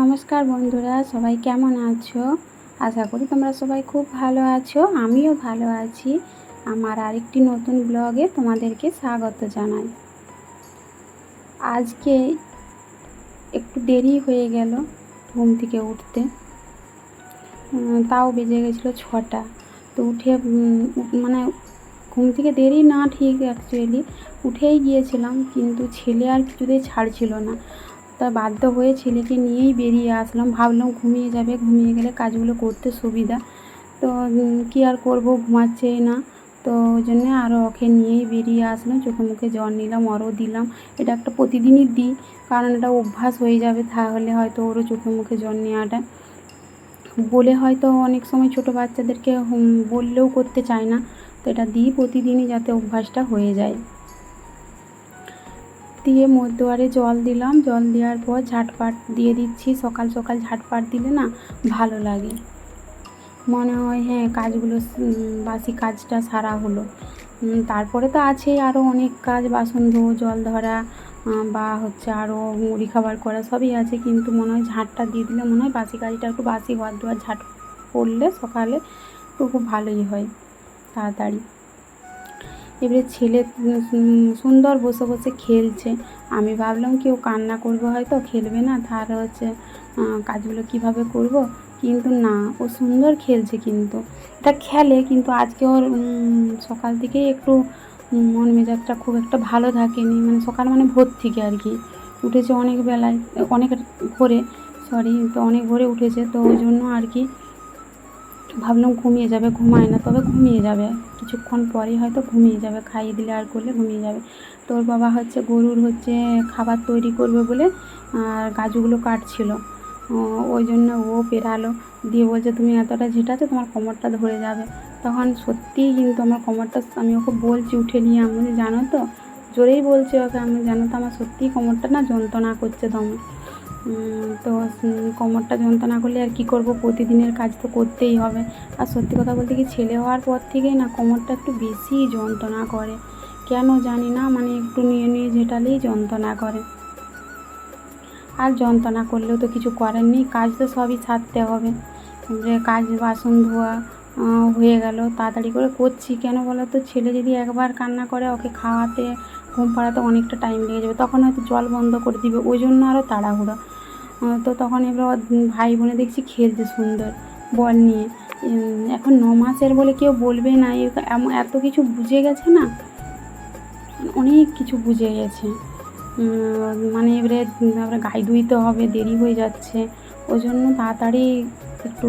নমস্কার বন্ধুরা, সবাই কেমন আছো? আশা করি তোমরা সবাই খুব ভালো আছো, আমিও ভালো আছি। আমার আরেকটি নতুন ব্লগে তোমাদেরকে স্বাগত জানাই। আজকে একটু দেরি হয়ে গেল ঘুম থেকে উঠতে। তাও বেজে গেছিল ছটা। তো উঠে মানে ঘুম থেকে দেরি না ঠিক অ্যাকচুয়ালি উঠেই গিয়েছিলাম, কিন্তু ছেলে আর কিছুতেই ছাড়ছিল না। তা বাধ্য হয়ে ছেলেকে নিয়েই বেরিয়ে আসলাম। ভাবলাম ঘুমিয়ে যাবে, ঘুমিয়ে গেলে কাজগুলো করতে সুবিধা। তো কী আর করব, ঘুমাচ্ছেই না। তো, ওই জন্যে আরও ওকে নিয়েই বেরিয়ে আসলাম, চোখে মুখে জল নিলাম ওরও দিলাম। এটা একটা প্রতিদিনই দিই, কারণ এটা অভ্যাস হয়ে যাবে, তাহলে হয়তো ওরও চোখে মুখে জল নেওয়াটা। বলে হয়তো অনেক সময় ছোটো বাচ্চাদেরকে বললেও করতে চায় না। তো এটা দিই প্রতিদিনই যাতে অভ্যাসটা হয়ে যায়। দিয়ে মধ্যুয়ারে জল দিলাম। জল দেওয়ার পর ঝাটপাট দিয়ে দিচ্ছি। সকাল সকাল ঝাটপাট দিলে না ভালো লাগে। মনে হয় হ্যাঁ কাজগুলো বাসি কাজটা সারা হলো। তারপরে তো আছেই আরও অনেক কাজ। বাসন ধোয়া, জল ধরা বা হচ্ছে আরও মুড়ি খাবার করা সবই আছে। কিন্তু মনে হয় ঝাঁটটা দিয়ে দিলে মনে হয় বাসি কাজটা একটু বাসি ঘর দুয়ার ঝাঁট পড়লে সকালে তো খুব ভালোই হয়, তাড়াতাড়ি। এবারে ছেলে সুন্দর বসে বসে খেলছে। আমি ভাবলাম কি ও কান্না করবে হয়তো, খেলবে না, তার হচ্ছে কাজগুলো কীভাবে করব? কিন্তু না, ও সুন্দর খেলছে কিন্তু। এটা খেলে, কিন্তু আজকে ওর সকাল থেকেই একটু মন মেজাজটা খুব একটা ভালো থাকেনি। মানে সকাল মানে ভোর থেকে আর কি। উঠেছে অনেক বেলায়, অনেক ভোরে সরি তো অনেক ভোরে উঠেছে, তো ওই জন্য আর কি ভাবলাম ঘুমিয়ে যাবে ঘুমায় না তবে ঘুমিয়ে যাবে। কিছুক্ষণ পরেই হয়তো ঘুমিয়ে যাবে খাইয়ে দিলে আর করলে ঘুমিয়ে যাবে। তোর বাবা হচ্ছে গরুর হচ্ছে খাবার তৈরি করবে বলে আর গাছগুলো কাটছিল। ওই জন্য ও পেরালো। দিয়ে বলছে তুমি এতটা ঝেঁটাছো তোমার কোমরটা ধরে যাবে। তখন সত্যিই কিন্তু আমার কোমরটা আমি ওকে বলছি উঠে নিয়ে আমি জানো তো? জোরেই বলছি ওকে আমি জানো তো আমার সত্যিই কোমরটা না যন্ত্রণা করছে উম, তো কোমরটা যন্ত্রণা করলে আর কি করব? প্রতিদিনের কাজ তো করতেই হবে। আর সত্যি কথা বলতে কি ছেলে হওয়ার পর থেকেই না কোমরটা একটু বেশি যন্ত্রণা করে। কেন জানি না মানে একটু নিয়ে নিয়ে ঝেঁটালেই যন্ত্রণা করে। আর যন্ত্রণা করলেও তো কিছু করার নেই, কাজ তো সবই সারতে হবে। যে কাজ, বাসন ধোয়া হয়ে গেল, তাড়াতাড়ি করে করছি। কেন বলো তো? ছেলে যদি একবার কান্না করে, ওকে খাওয়াতে ঘুম পাড়াতে অনেকটা টাইম লেগে যাবে। তখন হয়তো জল বন্ধ করে দিবে। ওই জন্য আরও তাড়াহুড়ো। তো তখন এবার ভাই বোনে দেখছি খেলছে সুন্দর বল নিয়ে। এখন ন মাসের বলে কেউ বলবে না। এত কিছু বুঝে গেছে না? অনেক কিছু বুঝে গেছে। মানে এবারে তারপরে গায়ে ধুইতে হবে, দেরি হয়ে যাচ্ছে। ওই জন্য তাড়াতাড়ি একটু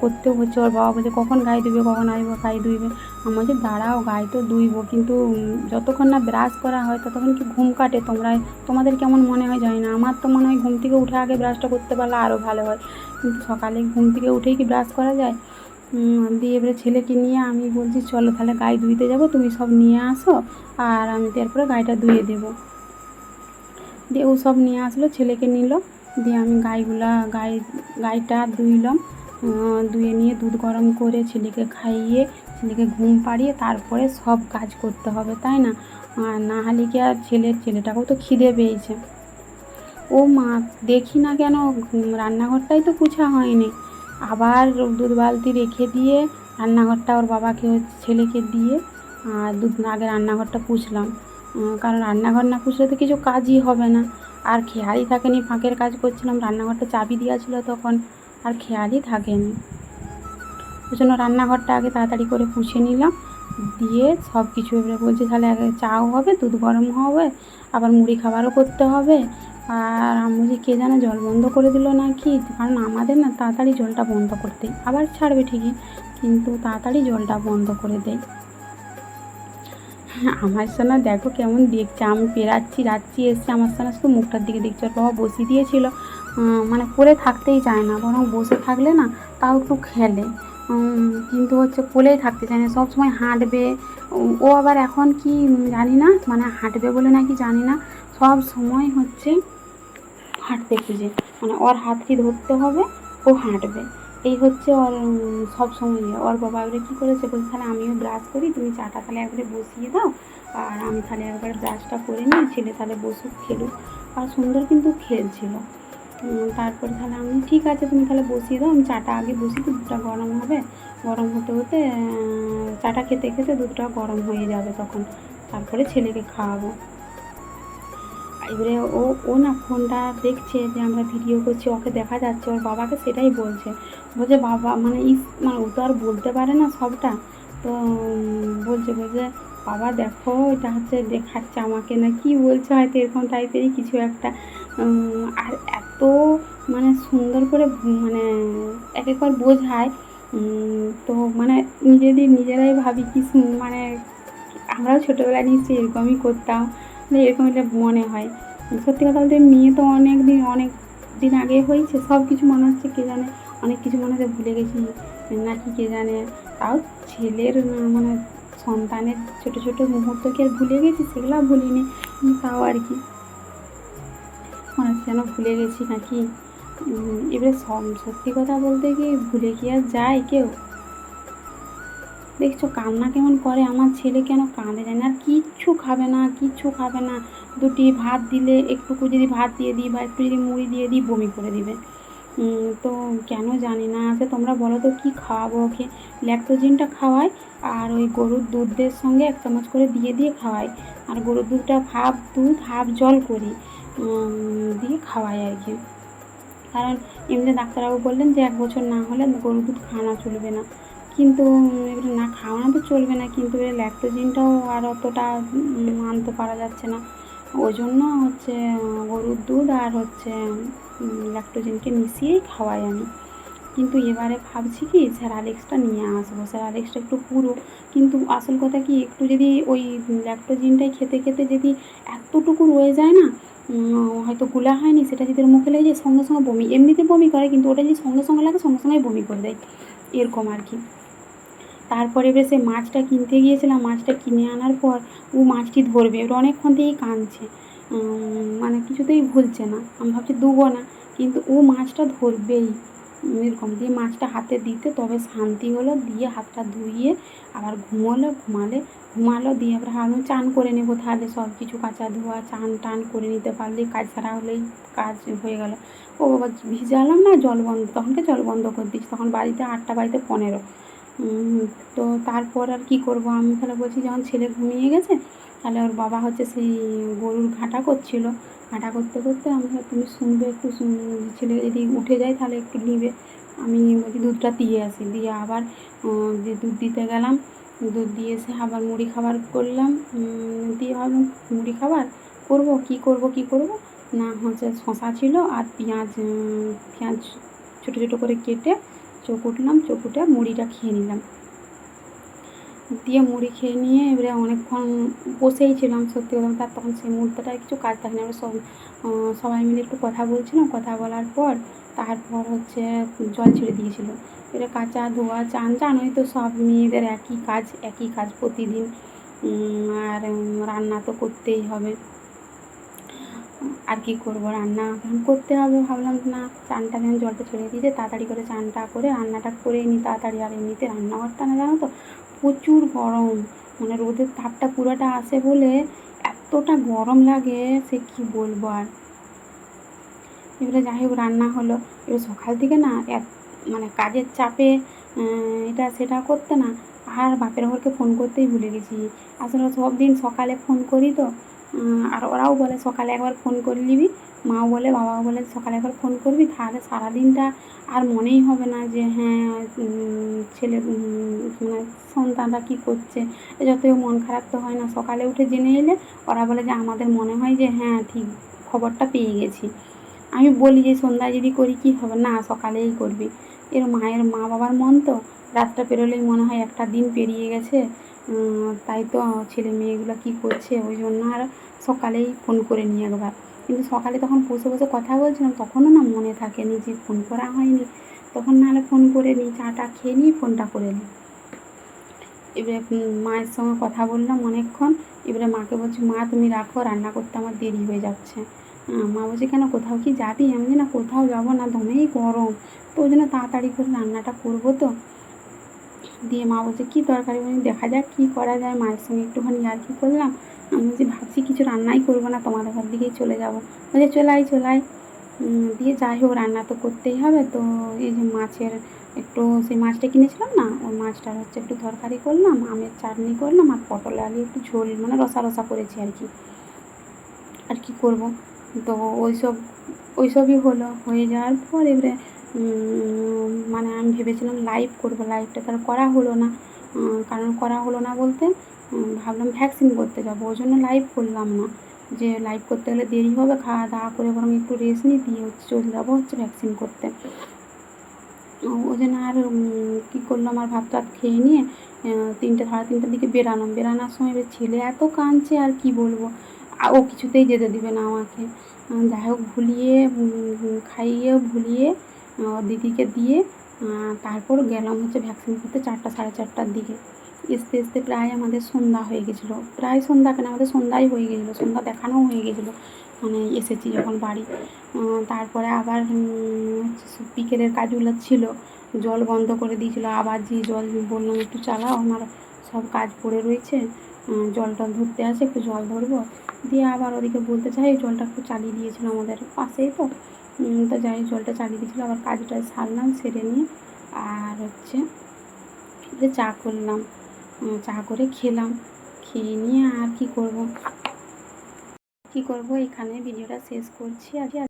করতেও হচ্ছে, ওর বাবা বলছে, কখন গায়ে ধুবে কখন আসব গায়ে ধুইবে? আমি বলছি, দাঁড়াও, গায়ে তো ধুইবো, কিন্তু যতক্ষণ না ব্রাশ করা হয়, ততক্ষণ কি ঘুম কাটে তোমরা? তোমাদের কেমন মনে হয় জানি না। আমার তো মনে হয় ঘুম থেকে উঠে আগে ব্রাশটা করতে পারলে আরও ভালো হয়। কিন্তু সকালে ঘুম থেকে উঠেই কি ব্রাশ করা যায়? দিয়ে এবারে ছেলেকে নিয়ে আমি বলছি, চলো তাহলে গায়ে ধুইতে যাব, তুমি সব নিয়ে আসো, আর আমি তারপরে গায়েটা ধুয়ে দেবো। দিয়ে ও সব নিয়ে আসলো, ছেলেকে নিল। দিয়ে আমি গাইগুলা, গাই, গাইটা ধুইলাম ধুয়ে নিয়ে দুধ গরম করে ছেলেকে খাইয়ে, ছেলেকে ঘুম পাড়িয়ে তারপরে সব কাজ করতে হবে, তাই না? আর না হলে কি আর ছেলের, ছেলেটাকেও তো খিদে পেয়েছে। ও মা, দেখি না কেন, রান্নাঘরটাই তো পুছা হয়নি। আবার দুধ বালতি রেখে দিয়ে রান্নাঘরটা ওর বাবাকে, ছেলেকে দিয়ে, আর দুধ, আগে রান্নাঘরটা পুছলাম। কারণ রান্নাঘর না পুছলে তো কিছু কাজই হবে না। আর খেয়ালই থাকেনি, ফাঁকের কাজ করছিলাম, রান্নাঘরটা চাবি দেওয়া ছিল তখন, আর খেয়ালই থাকেনি। ওই জন্য রান্নাঘরটা আগে তাড়াতাড়ি করে পুছে নিলাম, দিয়ে সব কিছু এবারে বলছি, তাহলে আগে চাও হবে, দুধ গরম হবে, আবার মুড়ি খাবারও করতে হবে। আর আমি কে জানে জল বন্ধ করে দিল না কি কারণ আমাদের না তাড়াতাড়ি জলটা বন্ধ করতে, আবার ছাড়বে ঠিকই, কিন্তু তাড়াতাড়ি জলটা বন্ধ করে দেয়। আমার সোনা দেখো কেমন দেখছে। আমি পেরাচ্ছি যাচ্ছি এসছি। আমার সোনা শুধু মুখটার দিকে দেখছে। ওর বাবা বসিয়ে দিয়েছিল। মানে পড়ে থাকতেই চায় না। বরং বসে থাকলে না, তাও একটু খেলে। কিন্তু হচ্ছে কোলেই থাকতে চায় না। সবসময় হাঁটবে। ও- ও আবার এখন কি জানি না মানে হাঁটবে বলে নাকি জানি না। সব সময় হচ্ছে হাঁটতে খুঁজে। মানে ওর হাতটি ধরতে হবে? ও হাঁটবে। এই হচ্ছে ওর সব সময়। ওর বাবা এবারে কী করেছে, বলছে তাহলে আমিও ব্রাশ করি, তুমি চাটা তাহলে একবারে বসিয়ে দাও, আর আমি তাহলে একবার ব্রাশটা করে নিই, ছেলে তাহলে বসুক, খেলুক। আর সুন্দর কিন্তু খেলছিল। তারপরে তাহলে আমি, ঠিক আছে, তুমি তাহলে বসিয়ে দাও, আমি চাটা আগে বসিয়ে দুধটা গরম হবে। গরম হতে হতে চাটা খেতে খেতে দুধটা গরম হয়ে যাবে তখন। তারপরে ছেলেকে খাওয়াবো। এবারে ও ও না ফোনটা দেখছে যে আমরা ভিডিও করছি, ওকে দেখা যাচ্ছে, ওর বাবাকে সেটাই বলছে। বলছে, বাবা মানে ইস মানে ও তো আর বলতে পারে না সবটা। তো বলছে বলছে, বাবা, দেখো, এটা হচ্ছে দেখাচ্ছে আমাকে না, কি বলছে হয়তো এরকম টাইপেরই কিছু একটা। আর এত মানে সুন্দর করে মানে এক একবার বোঝায় তো মানে নিজেদের, নিজেরাই ভাবি কি মানে আমরাও ছোটোবেলায় নিশ্চয়ই এরকমই করতাম। মানে এরকম একটা মনে হয়। সত্যি কথা বলতে মেয়ে তো অনেক দিন অনেক দিন আগে হয়েছে, সব কিছু মনে হচ্ছে কে জানে, অনেক কিছু মনে হচ্ছে ভুলে গেছি, নাকি কে জানে। তাও ছেলের মানে সন্তানের ছোটো ছোটো মুহূর্ত কি আর ভুলে গেছি, সেগুলো ভুলিনি তাও আর কি। মনে হচ্ছে যেন ভুলে গেছি নাকি। এবারে সত্যি কথা বলতে কি ভুলে কি আর যায় কেউ? দেখছ, কান্না কেমন করে? আমার ছেলে কেন কাঁদে জানে আর কিচ্ছু খাবে না, কিচ্ছু খাবে না। দুটি ভাত দিলে, একটুকু যদি ভাত দিয়ে দিই বা একটু যদি মুড়ি দিয়ে দিই, বমি করে দিবে। তো কেন জানি না। আচ্ছা তোমরা বলো তো, কী খাওয়াবো ওকে? ল্যাক্টোজিনটা খাওয়াই আর ওই গরুর দুধের সঙ্গে এক চামচ করে দিয়ে দিয়ে খাওয়াই। আর গরুর দুধটা হাফ দুধ, হাফ জল করি দিয়ে খাওয়াই আর কি। কারণ এমনি ডাক্তারবাবু বললেন যে, এক বছর না হলে গরুর দুধ খাওয়ানো চলবে না। কিন্তু এবারে না খাওয়ানো তো চলবে না, কিন্তু এর ল্যাক্টোজেনটাও আর অতটা মানতে পারা যাচ্ছে না। ওই জন্য হচ্ছে গরুর দুধ আর হচ্ছে ল্যাক্টোজেনকে মিশিয়েই খাওয়াই আমি। কিন্তু এবারে ভাবছি কি, স্যার আলেক্সটা নিয়ে আসব। স্যার আলেক্সটা একটু পুরো, কিন্তু আসল কথা কি, একটু যদি ওই ল্যাক্টোজেনটাই খেতে খেতে যদি এতটুকু রয়ে যায় না হয়তো গুলা হয়নি, সেটা যদি মুখে লেগে যায়, সঙ্গে সঙ্গে বমি, এমনিতে বমি করে, কিন্তু ওটা যদি সঙ্গে সঙ্গে লাগে, সঙ্গে সঙ্গে বমি করে দেয়, এরকম আর কি। তারপরে সে মাছটা কিনতে গিয়েছিলাম, মাছটা কিনে আনার পর ও মাছটি ধরবে। এবার অনেকক্ষণ থেকেই কাঁদছে। মানে কিছুতেই ভুলছে না। আমি ভাবছি দুবো না। কিন্তু ও মাছটা ধরবেই। এরকম দিয়ে মাছটা হাতে দিতে তবে শান্তি হলো, দিয়ে হাতটা ধুইয়ে আবার ঘুমোলো, ঘুমালে, ঘুমালো, দিয়ে আবার ভাবলাম চান করে নেব তাহলে। সব কিছু কাচা ধোয়া, চান টান করে নিতে পারলেই কাজ সারা হলেই কাজ হয়ে গেল। ও বাবা, ভিজালাম না, জল বন্ধ, তখনকে জল বন্ধ করে দিচ্ছি তখন বাড়িতে আটটা, বাড়িতে পনেরো। তো তারপর আর কি করব? আমি তাহলে বলছি, যখন ছেলে ঘুমিয়ে গেছে, তাহলে ওর বাবা হচ্ছে সেই গরুর ঘাটা করছিল। ঘাটা করতে করতে আমি তুমি শুনবে একটু ছেলে যদি উঠে যায় তাহলে একটু নিবে। আমি বলছি, দুধটা দিয়ে আসি। দিয়ে আবার যে দুধ দিতে গেলাম, দুধ দিয়ে এসে আবার মুড়ি খাবার করলাম। দিয়ে ভাবলাম, মুড়ি খাবার করব? কি করব? কি করব? না, হচ্ছে শশা ছিল আর পেঁয়াজ পেঁয়াজ ছোটো ছোটো করে কেটে চোখ উঠলাম, চোখ উঠে মুড়িটা খেয়ে নিলাম। দিয়ে মুড়ি খেয়ে নিয়ে এবারে অনেকক্ষণ বসেই ছিলাম, সত্যি কথা তার তখন সেই মুহূর্তটায় কিছু কাজ থাকে না সব সবাই মিলে একটু কথা বলছিলাম। কথা বলার পর তারপর হচ্ছে জল ছেড়ে দিয়েছিল। এটা কাঁচা ধোয়া, চান জানোই তো সব মেয়েদের একই কাজ একই কাজ প্রতিদিন। আর রান্না তো করতেই হবে। আর কি করব? রান্না করতে হবে। ভাবলাম, না, চানটা যখন জলটা ছড়িয়ে দিয়েছে, তাড়াতাড়ি করে চানটা করে রান্নাটা করে নিই তাড়াতাড়ি আর এমনিতে রান্নাঘরটা না, জানো তো? প্রচুর গরম। মানে রোদের তাপটা পুরোটা আসে বলে এতটা গরম লাগে, সে কি বলব আর? এবারে যাই হোক, রান্না হলো। এবার সকাল থেকে না এত মানে কাজের চাপে এটা সেটা করতে না, আর বাপের ঘরকে ফোন করতেই ভুলে গেছি। আসলে সব দিন সকালে ফোন করি তো আর ওরাও বলে সকালে একবার ফোন করে নিবি, মাও বলে, বাবাও বলে সকালে একবার ফোন করবি, তাহলে সারাদিনটা আর মনেই হবে না যে হ্যাঁ ছেলে মানে সন্তানরা কী করছে। যতই মন খারাপ তো হয় না, সকালে উঠে জেনে এলে ওরা বলে যে আমাদের মনে হয় যে হ্যাঁ ঠিক খবরটা পেয়ে গেছি। আমি বলি যে সন্ধ্যায় যদি করি কী হবে? না, সকালেই করবি। এর মায়ের, মা বাবার মন তো রাতটা পেরোলেই মনে হয় একটা দিন পেরিয়ে গেছে। তাই তো ছেলে মেয়েগুলো কী করছে? ওই জন্য আর সকালেই ফোন করে নিই একবার। কিন্তু সকালে তখন বসে বসে কথা বলছিলাম, তখনও না মনে থাকেনি যে ফোন করা হয়নি। তখন নাহলে ফোন করে নিই চাটা খেয়ে নিই ফোনটা করে নিই। এবারে মায়ের সঙ্গে কথা বললাম অনেকক্ষণ। এবারে মাকে বলছি, মা, তুমি রাখো, রান্না করতে আমার দেরি হয়ে যাচ্ছে। মা বলছে, কেন, কোথাও কি যাবি? আমি না, কোথাও যাব না দমেই গরম। তো ওই জন্য তাড়াতাড়ি করে রান্নাটা করব তো। দিয়ে মা বলছে, কী তরকারি বলি দেখা যাক কী করা যায়। মায়ের সঙ্গে একটুখানি আর কি করলাম। আমি বলছি, ভাবছি কিছু রান্নাই করব না তোমাদের ঘর দিকেই চলে যাব। বলছে, চলাই চলাই। দিয়ে যাই হোক, রান্না তো করতেই হবে। তো এই যে মাছের একটু, সেই মাছটা কিনেছিলাম না, ওই মাছটার হচ্ছে একটু তরকারি করলাম, আমের চাটনি করলাম আর পটল আলু একটু ঝোল মানে রসা রসা করেছি আর কি। আর কি করব? তো ওইসব, ওইসবই হলো। হয়ে যাওয়ার পর এবারে মানে আমি ভেবেছিলাম লাইভ করব লাইভটা তার করা হলো না। কারণ করা হলো না বলতে ভাবলাম ভ্যাকসিন করতে যাব। ওই জন্য লাইভ করলাম না। যে লাইভ করতে গেলে দেরি হবে, খাওয়া দাওয়া করে বরং একটু রেস্ট নিয়ে দিয়ে হচ্ছে, চলে যাব হচ্ছে ভ্যাকসিন করতে। ওই জন্য আর কী করলাম, আর ভাত টাত খেয়ে নিয়ে তিনটে, সাড়ে তিনটের দিকে বেরালাম। বেরানোর সময় এবার ছেলে এত কাঁদছে, আর কি বলব? ও কিছুতেই যেতে দিবে না আমাকে। যাই হোক, ভুলিয়ে খাইয়ে, ভুলিয়ে দিদিকে দিয়ে তারপর গেলাম হচ্ছে ভ্যাকসিন করতে চারটা, সাড়ে চারটার দিকে। আসতে আসতে প্রায় আমাদের সন্ধ্যা হয়ে গেছিল। প্রায় সন্ধ্যা কেন? আমাদের সন্ধ্যাই হয়ে গেছিল। সন্ধ্যা দেখানোও হয়ে গেছিল মানে এসেছি যখন বাড়ি। তারপরে আবার বিকেলের কাজগুলো ছিল। জল বন্ধ করে দিয়েছিল, আবার যে জল বললাম একটু চালাও, আমার সব কাজ পড়ে রয়েছে। জল টল ধরতে আছে একটু জল ধরবো। দিয়ে আবার ওদিকে বলতে চাই, জলটা একটু চালিয়ে দিয়েছিল আমাদের পাশেই তো। তো যাই জলটা চালিয়ে দিয়েছিলো, আবার কাজটা সারলাম, সেরে নিয়ে, আর হচ্ছে চা করলাম। চা করে খেলাম, খেয়ে নিয়ে আর কি করব? কি করব? এখানে ভিডিওটা শেষ করছি। আর